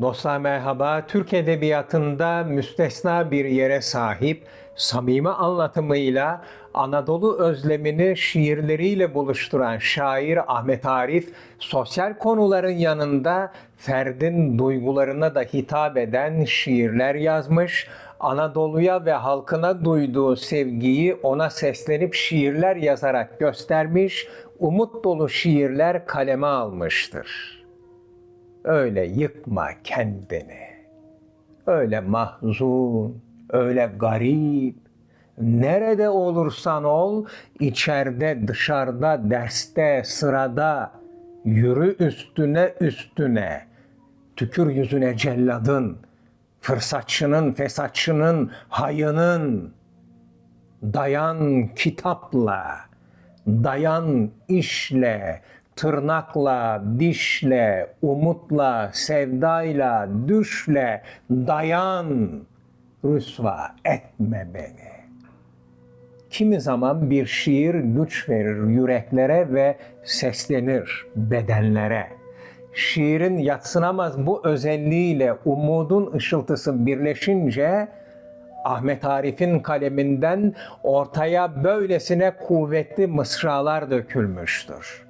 Dostlar merhaba. Türk Edebiyatı'nda müstesna bir yere sahip, samimi anlatımıyla Anadolu özlemini şiirleriyle buluşturan şair Ahmet Arif, sosyal konuların yanında ferdin duygularına da hitap eden şiirler yazmış, Anadolu'ya ve halkına duyduğu sevgiyi ona seslenip şiirler yazarak göstermiş, umut dolu şiirler kaleme almıştır. Öyle yıkma kendini. Öyle mahzun, öyle garip. Nerede olursan ol, içeride, dışarıda, derste, sırada, yürü üstüne üstüne. Tükür yüzüne celladın, fırsatçının, fesatçının, hayının. Dayan kitapla, dayan işle, tırnakla, dişle, umutla, sevdayla, düşle, dayan, rüsva etme beni. Kimi zaman bir şiir güç verir yüreklere ve seslenir bedenlere. Şiirin yatsınamaz bu özelliğiyle umudun ışıltısı birleşince Ahmet Arif'in kaleminden ortaya böylesine kuvvetli mısralar dökülmüştür.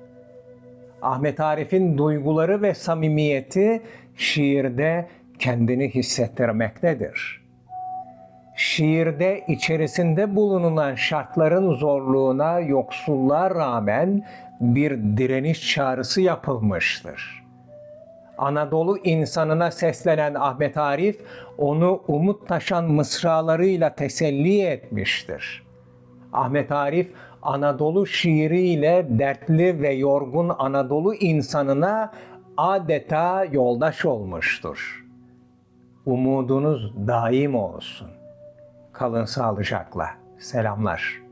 Ahmet Arif'in duyguları ve samimiyeti şiirde kendini hissettirmektedir. Şiirde içerisinde bulunulan şartların zorluğuna, yoksulluğa rağmen bir direniş çağrısı yapılmıştır. Anadolu insanına seslenen Ahmet Arif onu umut taşan mısralarıyla teselli etmiştir. Ahmet Arif Anadolu şiiriyle dertli ve yorgun Anadolu insanına adeta yoldaş olmuştur. Umudunuz daim olsun. Kalın sağlıcakla. Selamlar.